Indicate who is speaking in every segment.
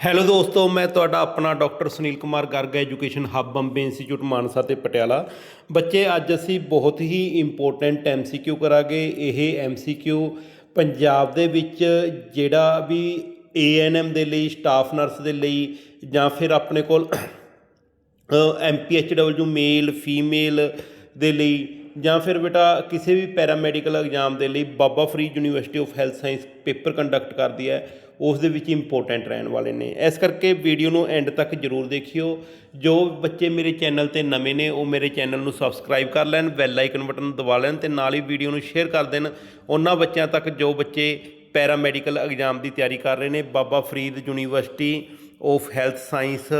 Speaker 1: Hello ਦੋਸਤੋ, ਮੈਂ ਤੁਹਾਡਾ ਆਪਣਾ doctor Sunil Kumar Garg, education hub Bombay institute Mansa ਤੇ ਪਟਿਆਲਾ। ਬੱਚੇ, ਅੱਜ ਅਸੀਂ ਬਹੁਤ ਹੀ ਇੰਪੋਰਟੈਂਟ ਐਮਸੀਕਿਊ ਕਰਾਂਗੇ। ਇਹ ਐਮਸੀਕਿਊ ਪੰਜਾਬ ਦੇ ਵਿੱਚ ਜਿਹੜਾ ਵੀ ਏਐਨਐਮ ਦੇ ਲਈ ਸਟਾਫ ਨਰਸ ਦੇ ਲਈ ਜਾਂ ਫਿਰ ਆਪਣੇ ਕੋਲ ਐਮਪੀਐਚਡਬਲਯੂ ਮੇਲ ਫੀਮੇਲ ਦੇ ਲਈ ਜਾਂ ਫਿਰ ਬੇਟਾ ਕਿਸੇ ਵੀ ਪੈਰਾਮੈਡੀਕਲ ਐਗਜ਼ਾਮ ਦੇ ਲਈ Baba Farid university of health science paper conduct ਕਰਦੀ ਹੈ, ਉਸ ਦੇ ਵਿੱਚ ਇੰਪੋਰਟੈਂਟ ਰਹਿਣ ਵਾਲੇ ਨੇ। ਇਸ ਕਰਕੇ ਵੀਡੀਓ ਨੂੰ ਐਂਡ ਤੱਕ ਜਰੂਰ ਦੇਖਿਓ। ਜੋ ਬੱਚੇ ਮੇਰੇ ਚੈਨਲ ਤੇ ਨਵੇਂ ਨੇ, ਉਹ ਮੇਰੇ ਚੈਨਲ ਨੂੰ ਸਬਸਕ੍ਰਾਈਬ ਕਰ ਲੈਣ ਬੈਲ ਆਈਕਨ ਬਟਨ ਦਬਾ ਲੈਣ ਤੇ ਨਾਲ ਹੀ ਵੀਡੀਓ ਨੂੰ ਸ਼ੇਅਰ ਕਰ ਦੇਣ। ਉਹਨਾਂ ਬੱਚਿਆਂ ਤੱਕ ਜੋ ਬੱਚੇ ਪੈਰਾਮੈਡੀਕਲ ਐਗਜ਼ਾਮ ਦੀ ਤਿਆਰੀ ਕਰ ਰਹੇ ਨੇ, Baba Farid university of health science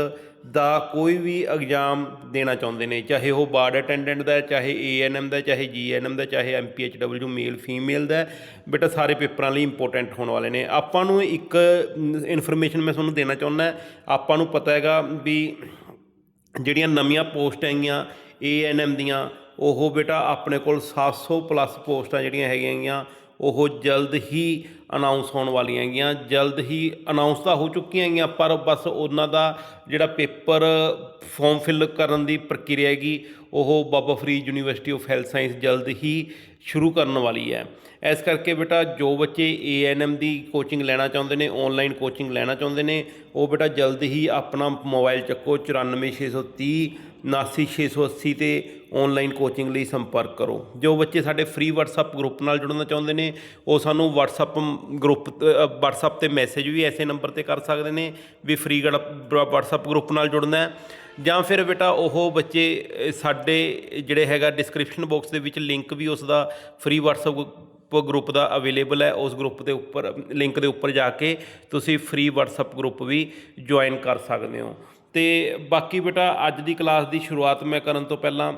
Speaker 1: ਦਾ ਕੋਈ ਵੀ ਐਗਜ਼ਾਮ ਦੇਣਾ ਚਾਹੁੰਦੇ ਨੇ ਚਾਹੇ ਉਹ ਬਾਰਡ ਅਟੈਂਡੈਂਟ ਦਾ ਹੈ, ਚਾਹੇ ਏਐਨਐਮ ਦਾ ਹੈ, ਚਾਹੇ ਜੀਐਨਐਮ ਦਾ ਹੈ, ਚਾਹੇ ਐਮਪੀਐਚਡਬਲਯੂ ਮੇਲ ਫੀਮੇਲ ਦਾ ਬੇਟਾ ਸਾਰੇ ਪੇਪਰਾਂ ਲਈ ਇੰਪੋਰਟੈਂਟ ਹੋਣ ਵਾਲੇ ਨੇ। ਆਪਾਂ ਨੂੰ ਇੱਕ ਇਨਫੋਰਮੇਸ਼ਨ ਮੈਂ ਤੁਹਾਨੂੰ ਦੇਣਾ ਚਾਹੁੰਦਾ ਆਪਾਂ ਨੂੰ ਪਤਾ ਹੈਗਾ ਵੀ ਜਿਹੜੀਆਂ ਨਵੀਆਂ ਪੋਸਟ ਆਈਆਂ ਏਐਨਐਮ ਦੀਆਂ ਉਹ ਬੇਟਾ ਆਪਣੇ ਕੋਲ 700 ਪਲੱਸ ਪੋਸਟਾਂ ਜਿਹੜੀਆਂ ਹੈਗੀਆਂ ਉਹ ਜਲਦ ਹੀ ਅਨਾਉਂਸ ਹੋਣ ਵਾਲੀਆਂ ਹੈਗੀਆਂ, ਜਲਦ ਹੀ ਅਨਾਉਂਸ ਤਾਂ ਹੋ ਚੁੱਕੀਆਂ ਹੈਗੀਆਂ, ਪਰ ਬਸ ਉਹਨਾਂ ਦਾ ਜਿਹੜਾ ਪੇਪਰ ਫਾਰਮ ਫਿਲ ਕਰਨ ਦੀ ਪ੍ਰਕਿਰਿਆ ਹੈਗੀ, ਉਹ Baba Farid university of health science ਜਲਦ ਹੀ ਸ਼ੁਰੂ ਕਰਨ ਵਾਲੀ ਹੈ। ਇਸ ਕਰਕੇ ਬੇਟਾ ਜੋ ਬੱਚੇ ਏਐਨਐਮ ਦੀ ਕੋਚਿੰਗ ਲੈਣਾ ਚਾਹੁੰਦੇ ਨੇ ਆਨਲਾਈਨ ਕੋਚਿੰਗ ਲੈਣਾ ਚਾਹੁੰਦੇ ਨੇ, ਉਹ ਬੇਟਾ ਜਲਦ ਹੀ ਆਪਣਾ ਮੋਬਾਈਲ ਚੱਕੋ 94630 79680 ਤੇ ਆਨਲਾਈਨ ਕੋਚਿੰਗ ਲਈ ਸੰਪਰਕ ਕਰੋ। ਜੋ ਬੱਚੇ ਸਾਡੇ ਫ੍ਰੀ WhatsApp ਗਰੁੱਪ ਨਾਲ ਜੁੜਨਾ ਚਾਹੁੰਦੇ ਨੇ, ਉਹ ਸਾਨੂੰ WhatsApp ਗਰੁੱਪ WhatsApp ਤੇ ਮੈਸੇਜ ਵੀ ਐਸੇ ਨੰਬਰ ਤੇ ਕਰ ਸਕਦੇ ਨੇ ਵੀ ਫ੍ਰੀ WhatsApp ਗਰੁੱਪ ਨਾਲ ਜੁੜਨਾ ਜਾਂ ਫਿਰ ਬੇਟਾ ਉਹ ਬੱਚੇ, ਸਾਡੇ ਜਿਹੜੇ ਹੈਗਾ ਡਿਸਕ੍ਰਿਪਸ਼ਨ ਬਾਕਸ ਦੇ ਵਿੱਚ ਲਿੰਕ ਵੀ ਉਸ ਦਾ ਫ੍ਰੀ WhatsApp ਗਰੁੱਪ ਦਾ ਅਵੇਲੇਬਲ ਹੈ। ਉਸ ਗਰੁੱਪ ਦੇ ਉੱਪਰ ਲਿੰਕ ਦੇ ਉੱਪਰ ਜਾ ਕੇ ਤੁਸੀਂ ਫ੍ਰੀ WhatsApp ਗਰੁੱਪ ਵੀ ਜੁਆਇਨ ਕਰ ਸਕਦੇ ਹੋ। ਤੇ ਬਾਕੀ ਬੇਟਾ ਅੱਜ ਦੀ ਕਲਾਸ ਦੀ ਸ਼ੁਰੂਆਤ ਮੈਂ ਕਰਨ ਤੋਂ ਪਹਿਲਾਂ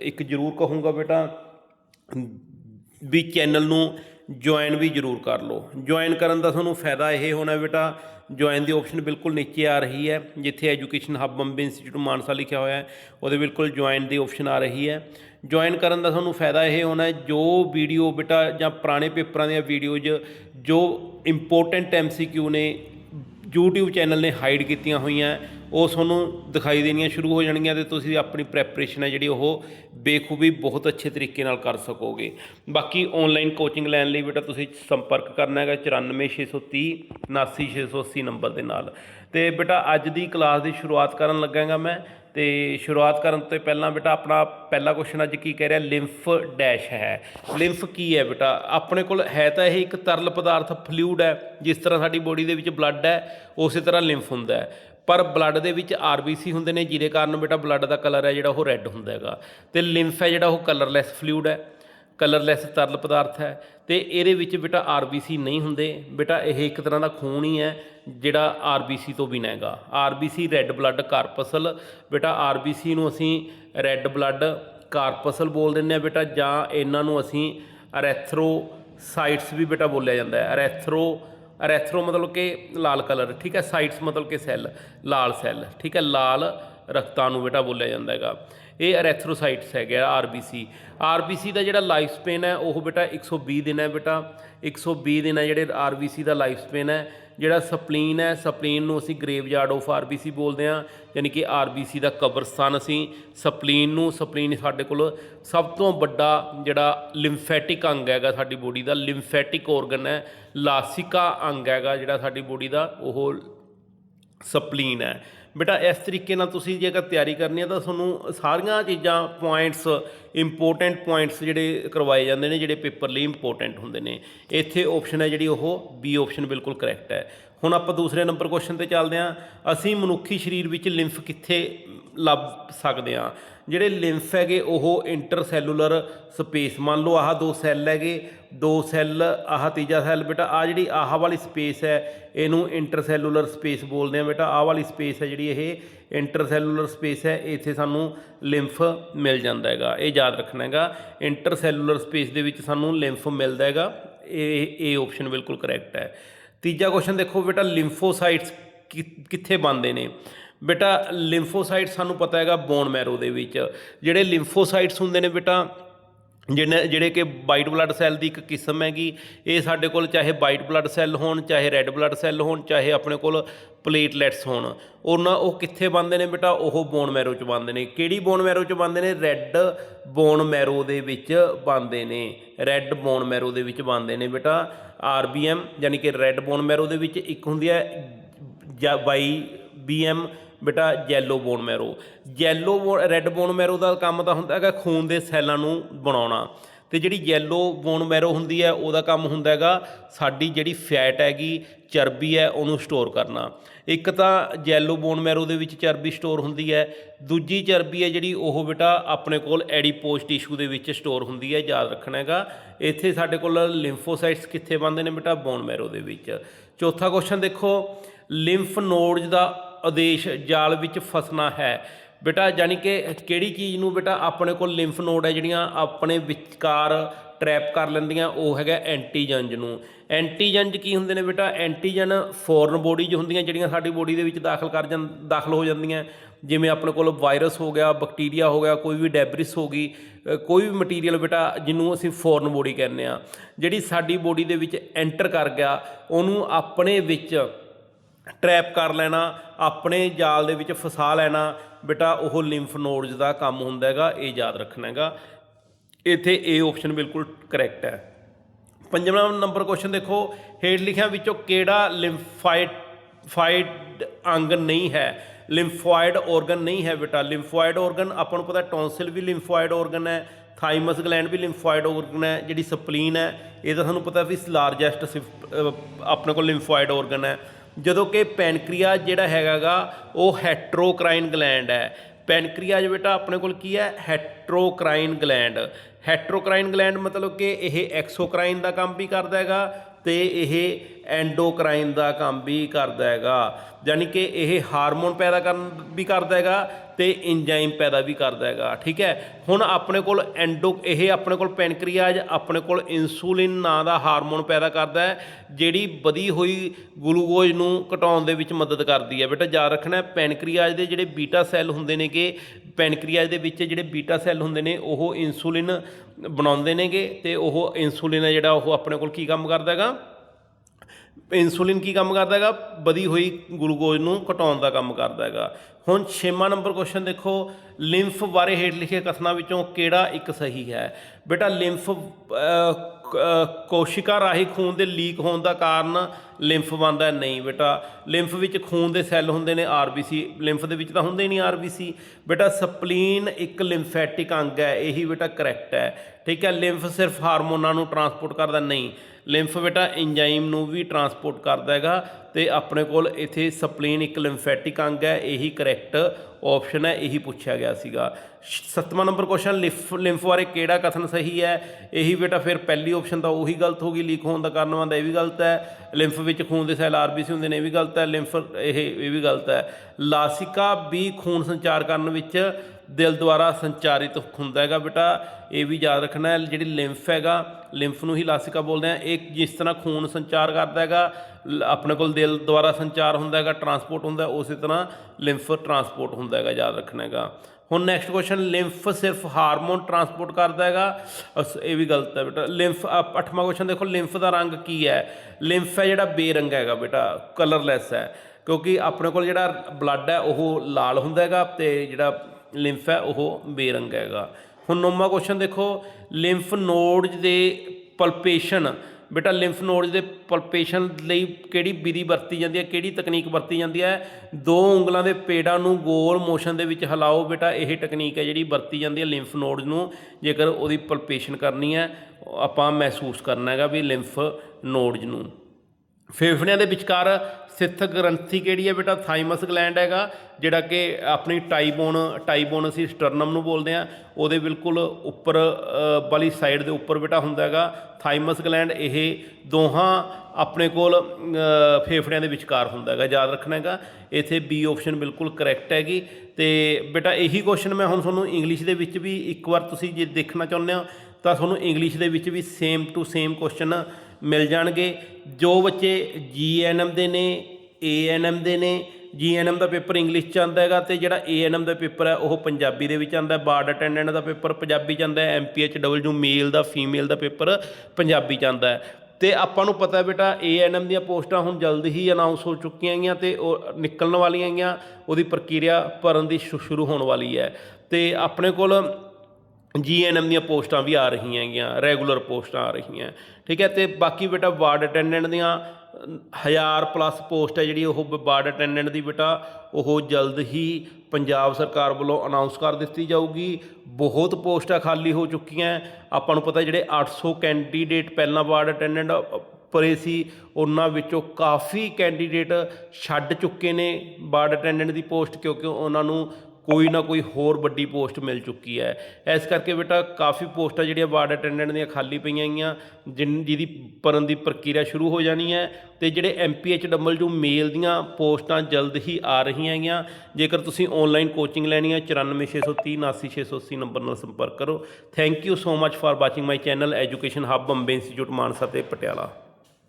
Speaker 1: ਇੱਕ ਜ਼ਰੂਰ ਕਹੂੰਗਾ ਬੇਟਾ, ਵੀ ਚੈਨਲ ਨੂੰ ਜੁਆਇਨ ਵੀ ਜ਼ਰੂਰ ਕਰ ਲਓ। ਜੁਆਇਨ ਕਰਨ ਦਾ ਤੁਹਾਨੂੰ ਫਾਇਦਾ ਇਹ ਹੋਣਾ ਬੇਟਾ ਜੁਆਇਨ ਦੀ ਆਪਸ਼ਨ ਬਿਲਕੁਲ ਨੀਚੇ ਆ ਰਹੀ ਹੈ, ਜਿੱਥੇ education hub Bombay institute Mansa ਲਿਖਿਆ ਹੋਇਆ ਹੈ, ਉਹਦੇ ਬਿਲਕੁਲ ਜੁਆਇਨ ਦੀ ਆਪਸ਼ਨ ਆ ਰਹੀ ਹੈ। ਜੁਆਇਨ ਕਰਨ ਦਾ ਤੁਹਾਨੂੰ ਫਾਇਦਾ ਇਹ ਹੋਣਾ ਜੋ ਵੀਡੀਓ ਬੇਟਾ ਜਾਂ ਪੁਰਾਣੇ ਪੇਪਰਾਂ ਦੀਆਂ ਵੀਡੀਓਜ਼ ਜੋ ਇੰਪੋਰਟੈਂਟ ਐਮਸੀਕਿਊ ਨੇ, YouTube ਚੈਨਲ ਨੇ ਹਾਈਡ ਕੀਤੀਆਂ ਹੋਈਆਂ ਉਹ ਤੁਹਾਨੂੰ ਦਿਖਾਈ ਦੇਣੀਆਂ ਸ਼ੁਰੂ ਹੋ ਜਾਣਗੀਆਂ ਤੇ ਤੁਸੀਂ ਆਪਣੀ ਪ੍ਰੈਪਰੇਸ਼ਨ ਹੈ ਜਿਹੜੀ ਉਹ ਬੇਖੂਬੀ ਬਹੁਤ ਅੱਛੇ ਤਰੀਕੇ ਨਾਲ ਕਰ ਸਕੋਗੇ। ਬਾਕੀ ਆਨਲਾਈਨ ਕੋਚਿੰਗ ਲੈਣ ਲਈ ਬੇਟਾ ਤੁਸੀਂ ਸੰਪਰਕ ਕਰਨਾ ਹੈਗਾ 94630 79680 ਨੰਬਰ ਦੇ ਨਾਲ। ਤੇ ਬੇਟਾ ਅੱਜ ਦੀ ਕਲਾਸ ਦੀ ਸ਼ੁਰੂਆਤ ਕਰਨ ਲੱਗਾਂਗਾ ਮੈਂ ਤੇ ਸ਼ੁਰੂਆਤ ਕਰਨ ਤੋਂ ਪਹਿਲਾਂ ਬੇਟਾ ਆਪਣਾ ਪਹਿਲਾ ਕੁਐਸਚਨ ਅੱਜ ਕੀ ਕਹਿ ਰਿਹਾ? ਲਿੰਫ ਡੈਸ਼ ਹੈ। ਲਿੰਫ ਕੀ ਹੈ ਬੇਟਾ? ਆਪਣੇ ਕੋਲ ਹੈ ਤਾਂ ਇਹ ਇੱਕ ਤਰਲ ਪਦਾਰਥ ਫਲੂਇਡ ਹੈ, ਜਿਸ ਤਰ੍ਹਾਂ ਸਾਡੀ ਬੋਡੀ ਦੇ ਵਿੱਚ ਬਲੱਡ ਹੈ, ਉਸੇ ਤਰ੍ਹਾਂ ਲਿੰਫ ਹੁੰਦਾ ਹੈ। ਪਰ ਬਲੱਡ ਦੇ ਵਿੱਚ ਆਰਬੀਸੀ ਹੁੰਦੇ ਨੇ, ਜਿਹਦੇ ਕਾਰਨ ਬੇਟਾ ਬਲੱਡ ਦਾ ਕਲਰ ਹੈ ਜਿਹੜਾ ਉਹ ਰੈੱਡ ਹੁੰਦਾ ਹੈਗਾ। ਤੇ ਲਿੰਫ ਹੈ ਜਿਹੜਾ ਉਹ ਕਲਰਲੈਸ ਫਲੂਇਡ ਹੈ, ਕਲਰਲੈਸ ਤਰਲ ਪਦਾਰਥ ਹੈ। ਤੇ ਇਹਦੇ ਵਿੱਚ ਬੇਟਾ ਆਰਬੀਸੀ ਨਹੀਂ ਹੁੰਦੇ। ਬੇਟਾ ਇਹ ਇੱਕ ਤਰ੍ਹਾਂ ਦਾ ਖੂਨ ਹੀ ਹੈ ਜਿਹੜਾ ਆਰਬੀਸੀ ਤੋਂ ਬਿਨਾਂ ਹੈਗਾ। ਆਰਬੀਸੀ ਰੈੱਡ ਬਲੱਡ ਕਾਰਪਸਲ, ਬੇਟਾ ਆਰਬੀਸੀ ਨੂੰ ਅਸੀਂ ਰੈੱਡ ਬਲੱਡ ਕਾਰਪਸਲ ਬੋਲ ਦਿੰਦੇ ਆ ਬੇਟਾ, ਜਾਂ ਇਹਨਾਂ ਨੂੰ ਅਸੀਂ ਅਰੈਥਰੋਸਾਈਟਸ ਵੀ ਬੇਟਾ ਬੋਲਿਆ ਜਾਂਦਾ ਹੈ। ਅਰੈਥਰੋ ਅਰੈਥਰੋ ਮਤਲਬ ਕਿ ਲਾਲ ਕਲਰ, ਠੀਕ ਹੈ, ਸਾਈਟਸ ਮਤਲਬ ਕਿ ਸੈੱਲ, ਲਾਲ ਸੈੱਲ, ਠੀਕ ਹੈ, ਲਾਲ ਰਕਤਾਂ ਨੂੰ ਬੇਟਾ ਬੋਲਿਆ ਜਾਂਦਾ ਹੈਗਾ। ਇਹ ਅਰੈਥਰੋਸਾਈਟਸ ਹੈਗੇ ਆਰਬੀਸੀ ਆਰਬੀਸੀ ਦਾ ਜਿਹੜਾ ਲਾਈਫ ਸਪੇਨ ਹੈ, ਉਹ ਬੇਟਾ 120 ਦਿਨ ਹੈ ਬੇਟਾ। 120 ਦਿਨ ਹੈ ਜਿਹੜੇ ਆਰਬੀਸੀ ਦਾ ਲਾਈਫ ਸਪੇਨ ਹੈ। ਜਿਹੜਾ ਸਪਲੀਨ ਹੈ, ਸਪਲੀਨ ਨੂੰ ਅਸੀਂ ਗ੍ਰੇਵਯਾਰਡ ਆਫ ਆਰਬੀਸੀ ਬੋਲਦੇ ਹਾਂ, ਯਾਨੀ ਕਿ ਆਰਬੀਸੀ ਦਾ ਕਬਰਸਤਾਨ ਅਸੀਂ ਸਪਲੀਨ ਨੂੰ, ਸਪਲੀਨ ਸਾਡੇ ਕੋਲ ਸਭ ਤੋਂ ਵੱਡਾ ਜਿਹੜਾ ਲਿੰਫੈਟਿਕ ਅੰਗ ਹੈਗਾ ਸਾਡੀ ਬੋਡੀ ਦਾ, ਲਿੰਫੈਟਿਕ ਆਰਗਨ ਹੈ, ਲਾਸਿਕਾ ਅੰਗ ਹੈਗਾ ਜਿਹੜਾ ਸਾਡੀ ਬੋਡੀ ਦਾ, ਉਹ ਸਪਲੀਨ ਹੈ। ਬੇਟਾ, ਇਸ ਤਰੀਕੇ ਨਾਲ ਤੁਸੀਂ ਜੇਕਰ ਤਿਆਰੀ ਕਰਨੀ ਹੈ ਤਾਂ ਤੁਹਾਨੂੰ ਸਾਰੀਆਂ ਚੀਜ਼ਾਂ ਪੁਆਇੰਟਸ ਇੰਪੋਰਟੈਂਟ ਪੁਆਇੰਟਸ ਜਿਹੜੇ ਕਰਵਾਏ ਜਾਂਦੇ ਨੇ, ਜਿਹੜੇ ਪੇਪਰ ਲਈ ਇੰਪੋਰਟੈਂਟ ਹੁੰਦੇ ਨੇ। ਇੱਥੇ ਆਪਸ਼ਨ ਹੈ ਜਿਹੜੀ ਉਹ ਬੀ ਆਪਸ਼ਨ ਬਿਲਕੁਲ ਕਰੈਕਟ ਹੈ। ਹੁਣ ਆਪਾਂ ਦੂਸਰੇ ਨੰਬਰ ਕੁਐਸਚਨ ਤੇ ਚੱਲਦੇ ਹਾਂ। ਅਸੀਂ ਮਨੁੱਖੀ ਸਰੀਰ ਵਿੱਚ ਲਿੰਫ ਕਿੱਥੇ ਲੱਭ ਸਕਦੇ ਹਾਂ? ਜਿਹੜੇ ਲਿੰਫ ਹੈਗੇ, ਉਹ ਇੰਟਰਸੈਲੂਲਰ ਸਪੇਸ ਮੰਨ ਲਓ, ਆਹ ਦੋ ਸੈੱਲ ਹੈਗੇ, ਦੋ ਸੈੱਲ ਆਹ ਤੀਜਾ ਸੈੱਲ ਬੇਟਾ ਆ ਜਿਹੜੀ ਆਹ ਵਾਲੀ ਸਪੇਸ ਹੈ, ਇਹਨੂੰ ਇੰਟਰਸੈਲੂਲਰ ਸਪੇਸ ਬੋਲਦੇ ਆ ਬੇਟਾ। ਆਹ ਵਾਲੀ ਸਪੇਸ ਹੈ ਜਿਹੜੀ ਇਹ ਇੰਟਰਸੈਲੂਲਰ ਸਪੇਸ ਹੈ, ਇੱਥੇ ਸਾਨੂੰ ਲਿੰਫ ਮਿਲ ਜਾਂਦਾ ਹੈਗਾ। ਇਹ ਯਾਦ ਰੱਖਣਾ ਹੈਗਾ। ਇੰਟਰਸੈਲੂਲਰ ਸਪੇਸ ਦੇ ਵਿੱਚ ਸਾਨੂੰ ਲਿੰਫ ਮਿਲਦਾ ਹੈਗਾ। ਇਹ ਇਹ ਆਪਸ਼ਨ ਬਿਲਕੁਲ ਕਰੈਕਟ ਹੈ। ਤੀਜਾ ਕੁਐਸਚਨ ਦੇਖੋ ਬੇਟਾ ਲਿੰਫੋਸਾਈਟਸ ਕਿੱਥੇ ਬਣਦੇ ਨੇ? ਬੇਟਾ ਲਿੰਫੋਸਾਈਟ ਸਾਨੂੰ ਪਤਾ ਹੈਗਾ ਬੋਨ ਮੈਰੋ ਦੇ ਵਿੱਚ। ਜਿਹੜੇ ਲਿੰਫੋਸਾਈਟਸ ਹੁੰਦੇ ਨੇ ਬੇਟਾ ਜਿਹਨੇ ਜਿਹੜੇ ਕਿ ਵਾਈਟ ਬਲੱਡ ਸੈੱਲ ਦੀ ਇੱਕ ਕਿਸਮ ਹੈਗੀ, ਇਹ ਸਾਡੇ ਕੋਲ ਚਾਹੇ ਵਾਈਟ ਬਲੱਡ ਸੈੱਲ ਹੋਣ, ਚਾਹੇ ਰੈੱਡ ਬਲੱਡ ਸੈੱਲ ਹੋਣ, ਚਾਹੇ ਆਪਣੇ ਕੋਲ ਪਲੇਟਲੈਟਸ ਹੋਣ। ਉਹਨਾਂ ਉਹ ਕਿੱਥੇ ਬਣਦੇ ਨੇ ਬੇਟਾ? ਉਹ ਬੋਨ ਮੈਰੋ ਚ ਬਣਦੇ ਨੇ। ਕਿਹੜੀ ਬੋਨ ਮੈਰੋ ਚ ਬਣਦੇ ਨੇ? ਰੈੱਡ ਬੋਨ ਮੈਰੋ ਦੇ ਵਿੱਚ ਬਣਦੇ ਨੇ। ਰੈੱਡ ਬੋਨ ਮੈਰੋ ਦੇ ਵਿੱਚ ਬਣਦੇ ਨੇ ਬੇਟਾ। ਆਰਬੀਐਮ ਯਾਨੀ ਕਿ ਰੈੱਡ ਬੋਨ ਮੈਰੋ ਦੇ ਵਿੱਚ ਇੱਕ ਹੁੰਦੀ ਹੈ, ਜਾਂ ਵਾਈ ਬੀਐਮ ਬੇਟਾ yellow bone marrow yellow red bone marrow ਦਾ ਕੰਮ ਤਾਂ ਹੁੰਦਾ ਹੈਗਾ ਖੂਨ ਦੇ ਸੈੱਲਾਂ ਨੂੰ ਬਣਾਉਣਾ। ਤੇ ਜਿਹੜੀ ਯੈਲੋ ਬੋਨ ਮੈਰੋ ਹੁੰਦੀ ਹੈ, ਉਹਦਾ ਕੰਮ ਹੁੰਦਾ ਹੈਗਾ ਸਾਡੀ ਜਿਹੜੀ ਫੈਟ ਹੈਗੀ, ਚਰਬੀ ਹੈ, ਉਹਨੂੰ ਸਟੋਰ ਕਰਨਾ। ਇੱਕ ਤਾਂ ਯੈਲੋ ਬੋਨ ਮੈਰੋ ਦੇ ਵਿੱਚ ਚਰਬੀ ਸਟੋਰ ਹੁੰਦੀ ਹੈ। ਦੂਜੀ ਚਰਬੀ ਹੈ ਜਿਹੜੀ, ਉਹ ਬੇਟਾ ਆਪਣੇ ਕੋਲ ਐਡੀਪੋਜ਼ ਟਿਸ਼ੂ ਦੇ ਵਿੱਚ ਸਟੋਰ ਹੁੰਦੀ ਹੈ, ਯਾਦ ਰੱਖਣਾ ਹੈਗਾ। ਇੱਥੇ ਸਾਡੇ ਕੋਲ ਲਿੰਫੋਸਾਈਟਸ ਕਿੱਥੇ ਬਣਦੇ ਨੇ ਬੇਟਾ? ਬੋਨ ਮੈਰੋ ਦੇ ਵਿੱਚ। ਚੌਥਾ ਕੁਐਸਚਨ ਦੇਖੋ ਲਿੰਫ ਨੋਡਸ ਦਾ ਉਦੇਸ਼ ਜਾਲ ਵਿੱਚ ਫਸਣਾ ਹੈ। ਬੇਟਾ ਯਾਨੀ ਕਿ ਕਿਹੜੀ ਚੀਜ਼ ਨੂੰ ਬੇਟਾ ਆਪਣੇ ਕੋਲ ਲਿੰਫ ਨੋਡ ਹੈ ਜਿਹੜੀਆਂ ਆਪਣੇ ਵਿਚਕਾਰ ਟਰੈਪ ਕਰ ਲੈਂਦੀਆਂ, ਉਹ ਹੈਗਾ ਐਂਟੀਜਨਜ ਨੂੰ। ਐਂਟੀਜਨਜ ਕੀ ਹੁੰਦੇ ਨੇ ਬੇਟਾ? ਐਂਟੀਜਨ ਫੋਰਨ ਬੋਡੀਜ਼ ਹੁੰਦੀਆਂ ਜਿਹੜੀਆਂ ਸਾਡੀ ਬੋਡੀ ਦੇ ਵਿੱਚ ਦਾਖਲ ਕਰ ਜਾਂ, ਦਾਖਲ ਹੋ ਜਾਂਦੀਆਂ। ਜਿਵੇਂ ਆਪਣੇ ਕੋਲ ਵਾਇਰਸ ਹੋ ਗਿਆ ਬੈਕਟੀਰੀਆ ਹੋ ਗਿਆ, ਕੋਈ ਵੀ ਡੈਬਰਿਸ ਹੋ ਗਈ ਕੋਈ ਵੀ ਮਟੀਰੀਅਲ ਬੇਟਾ ਜਿਹਨੂੰ ਅਸੀਂ ਫੋਰਨ ਬੋਡੀ ਕਹਿੰਦੇ ਆ ਜਿਹੜੀ ਸਾਡੀ ਬੋਡੀ ਦੇ ਵਿੱਚ ਐਂਟਰ ਕਰ ਗਿਆ, ਉਹਨੂੰ ਆਪਣੇ ਵਿੱਚ ਟਰੈਪ ਕਰ ਲੈਣਾ, ਆਪਣੇ ਜਾਲ ਦੇ ਵਿੱਚ ਫਸਾ ਲੈਣਾ। ਬੇਟਾ, ਉਹ ਲਿੰਫ ਨੋਡਸ ਦਾ ਕੰਮ ਹੁੰਦਾ ਹੈਗਾ, ਇਹ ਯਾਦ ਰੱਖਣਾ ਹੈਗਾ। ਇੱਥੇ ਏ ਆਪਸ਼ਨ ਬਿਲਕੁਲ ਕਰੈਕਟ ਹੈ। ਪੰਜਵਾਂ ਨੰਬਰ ਕੁਐਸਚਨ ਦੇਖੋ, ਹੇਠ ਲਿਖਿਆਂ ਵਿੱਚੋਂ ਕਿਹੜਾ ਲਿੰਫਾਈਡ ਫਾਈਡ ਅੰਗ ਨਹੀਂ ਹੈ? ਲਿੰਫੋਇਡ ਆਰਗਨ ਨਹੀਂ ਹੈ ਬੇਟਾ। ਲਿੰਫੋਇਡ ਆਰਗਨ ਆਪਾਂ ਨੂੰ ਪਤਾ ਟੌਨਸਿਲ ਵੀ ਲਿੰਫੋਇਡ ਆਰਗਨ ਹੈ ਥਾਈਮਸ ਗਲੈਂਡ ਵੀ ਲਿੰਫੋਇਡ ਆਰਗਨ ਹੈ, ਜਿਹੜੀ ਸਪਲੀਨ ਹੈ, ਇਹ ਤਾਂ ਤੁਹਾਨੂੰ ਪਤਾ ਵੀ ਲਾਰਜੈਸਟ ਆਪਣੇ ਕੋਲ ਲਿੰਫੋਇਡ ਆਰਗਨ ਹੈ। ਜਦੋਂ ਕਿ ਪੈਨਕ੍ਰੀਆ ਜਿਹੜਾ ਹੈਗਾਗਾ, ਉਹ ਹੈਟਰੋਕ੍ਰਾਈਨ ਗਲੈਂਡ ਹੈ। ਪੈਨਕ੍ਰੀਆਜ ਬੇਟਾ, ਆਪਣੇ ਕੋਲ ਕੀ ਹੈ? ਹੈਟਰੋਕਰਾਈਨ ਗਲੈਂਡ। ਹੈਟਰੋਕਰਾਈਨ ਗਲੈਂਡ ਮਤਲਬ ਕਿ ਇਹ ਐਕਸੋਕ੍ਰਾਈਨ ਦਾ ਕੰਮ ਵੀ ਕਰਦਾ ਹੈਗਾ ਤੇ ਇਹ ਐਂਡੋਕਰਾਈਨ ਦਾ ਕੰਮ ਵੀ ਕਰਦਾ ਹੈਗਾ। ਯਾਨੀ ਕਿ ਇਹ ਹਾਰਮੋਨ ਪੈਦਾ ਕਰਨ ਵੀ ਕਰਦਾ ਹੈਗਾ ਤੇ ਇੰਜ਼ਾਈਮ ਪੈਦਾ ਵੀ ਕਰਦਾ ਹੈਗਾ, ਠੀਕ ਹੈ? ਹੁਣ ਆਪਣੇ ਕੋਲ ਐਂਡੋ ਇਹ ਆਪਣੇ ਕੋਲ ਪੈਨਕ੍ਰੀਆਜ, ਆਪਣੇ ਕੋਲ ਇਨਸੂਲਿਨ ਨਾਂ ਦਾ ਹਾਰਮੋਨ ਪੈਦਾ ਕਰਦਾ ਹੈ, ਜਿਹੜੀ ਵਧੀ ਹੋਈ ਗਲੂਕੋਜ਼ ਨੂੰ ਘਟਾਉਣ ਦੇ ਵਿੱਚ ਮਦਦ ਕਰਦੀ ਹੈ। ਬੇਟਾ, ਯਾਦ ਰੱਖਣਾ, ਪੈਨਕ੍ਰੀਆਜ ਦੇ ਜਿਹੜੇ ਬੀਟਾ ਸੈੱਲ ਹੁੰਦੇ ਨੇ ਕਿ ਪੈਨਕ੍ਰੀਆਜ ਦੇ ਵਿੱਚ ਜਿਹੜੇ ਬੀਟਾ ਸੈੱਲ ਹੁੰਦੇ ਨੇ, ਉਹ ਇਨਸੂਲਿਨ ਬਣਾਉਂਦੇ ਨੇਗੇ ਤੇ ਉਹ ਇਨਸੂਲਿਨ ਹੈ ਜਿਹੜਾ, ਉਹ ਆਪਣੇ ਕੋਲ ਕੀ ਕੰਮ ਕਰਦਾ ਹੈਗਾ? ਇਨਸੂਲਿਨ ਕੀ ਕੰਮ ਕਰਦਾ ਹੈਗਾ? ਵਧੀ ਹੋਈ ਗਲੂਕੋਜ਼ ਨੂੰ ਘਟਾਉਣ ਦਾ ਕੰਮ ਕਰਦਾ ਹੈਗਾ। ਹੁਣ ਛੇਵਾਂ ਨੰਬਰ ਕੁਐਸਚਨ ਦੇਖੋ ਲਿੰਫ ਬਾਰੇ ਹੇਠ ਲਿਖੇ ਕਥਨਾਂ ਵਿੱਚੋਂ ਕਿਹੜਾ ਇੱਕ ਸਹੀ ਹੈ? ਬੇਟਾ ਲਿੰਫ ਕੋਸ਼ਿਕਾ ਰਾਹੀਂ ਖੂਨ ਦੇ ਲੀਕ ਹੋਣ ਦਾ ਕਾਰਨ ਲਿੰਫ ਬਣਦਾ ਨਹੀਂ ਬੇਟਾ, ਲਿੰਫ ਵਿੱਚ ਖੂਨ ਦੇ ਸੈੱਲ ਹੁੰਦੇ ਨੇ ਆਰਬੀਸੀ ਲਿੰਫ ਦੇ ਵਿੱਚ ਤਾਂ ਹੁੰਦੇ ਹੀ ਨਹੀਂ ਆਰਬੀਸੀ ਬੇਟਾ, ਸਪਲੀਨ ਇੱਕ ਲਿੰਫੈਟਿਕ ਅੰਗ ਹੈ, ਇਹੀ ਬੇਟਾ ਕਰੈਕਟ ਹੈ। ਠੀਕ ਹੈ, ਲਿੰਫ ਸਿਰਫ ਹਾਰਮੋਨਾਂ ਨੂੰ ਟਰਾਂਸਪੋਰਟ ਕਰਦਾ ਨਹੀਂ। ਲਿੰਫ ਬੇਟਾ ਇੰਜ਼ਾਈਮ ਨੂੰ ਵੀ ਟਰਾਂਸਪੋਰਟ ਕਰਦਾ ਹੈਗਾ। ਤੇ ਆਪਣੇ ਕੋਲ ਇੱਥੇ ਸਪਲੀਨ ਇੱਕ ਲਿੰਫੈਟਿਕ ਅੰਗ ਹੈ, ਇਹੀ ਕਰੈਕਟ ਆਪਸ਼ਨ ਹੈ, ਇਹੀ ਪੁੱਛਿਆ ਗਿਆ ਸੀਗਾ। ਸ਼- ਸੱਤਵਾਂ ਨੰਬਰ ਕੁਐਸਚਨ ਲਿੰਫ ਲਿੰਫ ਬਾਰੇ ਕਿਹੜਾ ਕਥਨ ਸਹੀ ਹੈ? ਇਹੀ ਬੇਟਾ ਫਿਰ ਪਹਿਲੀ ਆਪਸ਼ਨ ਤਾਂ ਉਹੀ ਗਲਤ ਹੋ ਗਈ, ਲੀਕ ਹੋਣ ਦਾ ਕਾਰਨ ਬੰਦਾ ਇਹ ਵੀ ਗਲਤ ਹੈ। ਲਿੰਫ ਵਿੱਚ ਖੂਨ ਦੇ ਸੈੱਲ ਆਰਬੀਸੀ ਹੁੰਦੇ ਨੇ, ਇਹ ਵੀ ਗਲਤ ਹੈ। ਲਿੰਫ, ਇਹ ਇਹ ਵੀ ਗਲਤ ਹੈ। ਲਾਸਿਕਾ ਵੀ ਖੂਨ ਸੰਚਾਰ ਕਰਨ ਵਿੱਚ ਦਿਲ ਦੁਆਰਾ ਸੰਚਾਰਿਤ ਹੁੰਦਾ ਹੈਗਾ ਬੇਟਾ। ਇਹ ਵੀ ਯਾਦ ਰੱਖਣਾ ਹੈ ਜਿਹੜੀ ਲਿੰਫ ਹੈਗਾ, ਲਿੰਫ ਨੂੰ ਹੀ ਲਾਸਿਕਾ ਬੋਲਦੇ ਆ। ਇਹ ਜਿਸ ਤਰ੍ਹਾਂ ਖੂਨ ਸੰਚਾਰ ਕਰਦਾ ਹੈਗਾ, ਲ- ਆਪਣੇ ਕੋਲ ਦਿਲ ਦੁਆਰਾ ਸੰਚਾਰ ਹੁੰਦਾ ਹੈਗਾ, ਟਰਾਂਸਪੋਰਟ ਹੁੰਦਾ, ਉਸੇ ਤਰ੍ਹਾਂ ਲਿੰਫ ਟਰਾਂਸਪੋਰਟ ਹੁੰਦਾ ਹੈਗਾ, ਯਾਦ ਰੱਖਣਾ ਹੈਗਾ। ਹੁਣ ਨੈਕਸਟ ਕੁਐਸਚਨ, ਲਿੰਫ ਸਿਰਫ ਹਾਰਮੋਨ ਟਰਾਂਸਪੋਰਟ ਕਰਦਾ ਹੈਗਾ। ਅਸ- ਇਹ ਵੀ ਗਲਤ ਹੈ ਬੇਟਾ। ਲਿੰਫ, ਅ- ਅੱਠਵਾਂ ਕੁਐਸਚਨ ਦੇਖੋ, ਲਿੰਫ ਦਾ ਰੰਗ ਕੀ ਹੈ? ਲਿੰਫ ਹੈ ਜਿਹੜਾ ਬੇਰੰਗਾ ਹੈਗਾ ਬੇਟਾ, ਕਲਰਲੈਸ ਹੈ। ਕਿਉਂਕਿ ਆਪਣੇ ਕੋਲ ਜਿਹੜਾ ਬਲੱਡ ਹੈ, ਉਹ ਲਾਲ ਹੁੰਦਾ ਹੈਗਾ ਤੇ ਜਿਹੜਾ ਲਿੰਫ ਹੈ, ਉਹ ਬੇਰੰਗ ਹੈਗਾ। ਹੁਣ ਨੌਵਾਂ ਕੁਐਸਚਨ ਦੇਖੋ ਲਿੰਫ ਨੋਡਸ ਦੇ ਪਲਪੇਸ਼ਨ ਬੇਟਾ ਲਿੰਫ ਨੋਡਸ ਦੇ ਪਲਪੇਸ਼ਨ ਲਈ ਕਿਹੜੀ ਵਿਧੀ ਵਰਤੀ ਜਾਂਦੀ ਹੈ, ਕਿਹੜੀ ਤਕਨੀਕ ਵਰਤੀ ਜਾਂਦੀ ਹੈ? ਦੋ ਉਂਗਲਾਂ ਦੇ ਪੇੜਾਂ ਨੂੰ ਗੋਲ ਮੋਸ਼ਨ ਦੇ ਵਿੱਚ ਹਿਲਾਓ ਬੇਟਾ, ਇਹ ਟੈਕਨੀਕ ਹੈ ਜਿਹੜੀ ਵਰਤੀ ਜਾਂਦੀ ਹੈ ਲਿੰਫ ਨੋਡਸ ਨੂੰ, ਜੇਕਰ ਉਹਦੀ ਪਲਪੇਸ਼ਨ ਕਰਨੀ ਹੈ, ਆਪਾਂ ਮਹਿਸੂਸ ਕਰਨਾ ਹੈਗਾ ਵੀ ਲਿੰਫ ਨੋਡਸ ਨੂੰ। ਫੇਫੜਿਆਂ ਦੇ ਵਿਚਕਾਰ ਸਥਿਤ ਗ੍ਰੰਥੀ ਕਿਹੜੀ ਹੈ ਬੇਟਾ? ਥਾਈਮਸ ਗਲੈਂਡ ਹੈਗਾ, ਜਿਹੜਾ ਕਿ ਆਪਣੀ ਟਾਈਬੋਨ ਟਾਈਬੋਨ ਅਸੀਂ ਸਟਰਨਮ ਨੂੰ ਬੋਲਦੇ ਆ ਉਹਦੇ ਬਿਲਕੁਲ ਉੱਪਰ ਵਾਲੀ ਸਾਈਡ ਦੇ ਉੱਪਰ ਬੇਟਾ ਹੁੰਦਾ ਹੈਗਾ। ਥਾਈਮਸ ਗਲੈਂਡ ਇਹ ਦੋਹਾਂ ਆਪਣੇ ਕੋਲ ਫੇਫੜਿਆਂ ਦੇ ਵਿਚਕਾਰ ਹੁੰਦਾ ਹੈਗਾ, ਯਾਦ ਰੱਖਣਾ ਹੈਗਾ। ਇੱਥੇ ਬੀ ਆਪਸ਼ਨ ਬਿਲਕੁਲ ਕਰੈਕਟ ਹੈਗੀ। ਤੇ ਬੇਟਾ ਇਹੀ ਕੁਐਸਚਨ ਮੈਂ ਹੁਣ ਤੁਹਾਨੂੰ ਇੰਗਲਿਸ਼ ਦੇ ਵਿੱਚ ਵੀ ਇੱਕ ਵਾਰ ਤੁਸੀਂ ਜੇ ਦੇਖਣਾ ਚਾਹੁੰਦੇ ਹੋ, ਤਾਂ ਤੁਹਾਨੂੰ ਇੰਗਲਿਸ਼ ਦੇ ਵਿੱਚ ਵੀ ਸੇਮ ਟੂ ਸੇਮ ਕੁਐਸਚਨ ਮਿਲ ਜਾਣਗੇ। ਜੋ ਬੱਚੇ ਜੀਐਨਐਮ ਦੇ ਨੇ ਏਐਨਐਮ ਦੇ ਨੇ ਜੀਐਨਐਮ ਦਾ ਪੇਪਰ ਇੰਗਲਿਸ਼ ਚ ਆਉਂਦਾ ਹੈਗਾ ਤੇ ਜਿਹੜਾ ਏਐਨਐਮ ਦਾ ਪੇਪਰ ਹੈ ਉਹ ਪੰਜਾਬੀ ਦੇ ਵਿੱਚ ਆਉਂਦਾ ਬਾਰਡ ਅਟੈਂਡੈਂਟ ਦਾ ਪੇਪਰ ਪੰਜਾਬੀ ਚ ਆਉਂਦਾ ਹੈ। ਐਮਪੀਐਚਡਬਲਯੂ ਮੇਲ ਦਾ, ਫੀਮੇਲ ਦਾ ਪੇਪਰ ਪੰਜਾਬੀ ਚ ਆਉਂਦਾ ਹੈ। ਤੇ ਆਪਾਂ ਨੂੰ ਪਤਾ ਹੈ ਬੇਟਾ ਏਐਨਐਮ ਦੀਆਂ ਪੋਸਟਾਂ ਹੁਣ ਜਲਦ ਹੀ ਅਨਾਉਂਸ ਹੋ ਚੁੱਕੀਆਂ ਹੈਗੀਆਂ ਤੇ ਉਹ ਨਿਕਲਣ ਵਾਲੀਆਂ ਹੈਗੀਆਂ ਉਹਦੀ ਪ੍ਰਕਿਰਿਆ ਭਰਨ ਦੀ ਸ਼ੁ- ਸ਼ੁਰੂ ਹੋਣ ਵਾਲੀ ਹੈ। ਤੇ ਆਪਣੇ ਕੋਲ ਜੀਐਨਐਮ ਦੀਆਂ ਪੋਸਟਾਂ ਵੀ ਆ ਰਹੀਆਂ ਹੈਗੀਆਂ ਰੈਗੂਲਰ ਪੋਸਟਾਂ ਆ ਰਹੀਆਂ। ਠੀਕ ਹੈ, ਤੇ ਬਾਕੀ ਬੇਟਾ ਵਾਰਡ ਅਟੈਂਡੈਂਟ ਦੀਆਂ ਹਜ਼ਾਰ ਪਲੱਸ ਪੋਸਟ ਹੈ ਜਿਹੜੀ ਉਹ ਵਾਰਡ ਅਟੈਂਡੈਂਟ ਦੀ ਬੇਟਾ, ਉਹ ਜਲਦ ਹੀ ਪੰਜਾਬ ਸਰਕਾਰ ਵੱਲੋਂ ਅਨਾਉਂਸ ਕਰ ਦਿੱਤੀ ਜਾਊਗੀ। ਬਹੁਤ ਪੋਸਟਾਂ ਖਾਲੀ ਹੋ ਚੁੱਕੀਆਂ। ਆਪਾਂ ਨੂੰ ਪਤਾ ਜਿਹੜੇ 800 ਕੈਂਡੀਡੇਟ ਪਹਿਲਾਂ ਵਾਰਡ ਅਟੈਂਡੈਂਟ ਭਰੇ ਸੀ, ਉਹਨਾਂ ਵਿੱਚੋਂ ਕਾਫੀ ਕੈਂਡੀਡੇਟ ਛੱਡ ਚੁੱਕੇ ਨੇ ਵਾਰਡ ਅਟੈਂਡੈਂਟ ਦੀ ਪੋਸਟ ਕਿਉਂਕਿ ਉਹਨਾਂ ਨੂੰ ਕੋਈ ਨਾ ਕੋਈ ਹੋਰ ਵੱਡੀ ਪੋਸਟ ਮਿਲ ਚੁੱਕੀ ਹੈ। ਇਸ ਕਰਕੇ ਬੇਟਾ ਕਾਫੀ ਪੋਸਟਾਂ ਜਿਹੜੀਆਂ ਵਾਰਡ ਅਟੈਂਡੈਂਟ ਦੀਆਂ ਖਾਲੀ ਪਈਆਂ ਹੈਗੀਆਂ ਜਿਨ, ਜਿਹਦੀ ਭਰਨ ਦੀ ਪ੍ਰਕਿਰਿਆ ਸ਼ੁਰੂ ਹੋ ਜਾਣੀ ਹੈ ਤੇ ਜਿਹੜੇ ਐਮਪੀਐਚਡਬਲਯੂ ਮੇਲ ਦੀਆਂ ਪੋਸਟਾਂ ਜਲਦ ਹੀ ਆ ਰਹੀਆਂ ਹੈਗੀਆਂ ਜੇਕਰ ਤੁਸੀਂ ਆਨਲਾਈਨ ਕੋਚਿੰਗ ਲੈਣੀ ਹੈ 94630 79680 ਨੰਬਰ ਨਾਲ ਸੰਪਰਕ ਕਰੋ। Thank you so much for watching my channel education hub Bombay institute Mansa ਤੇ ਪਟਿਆਲਾ।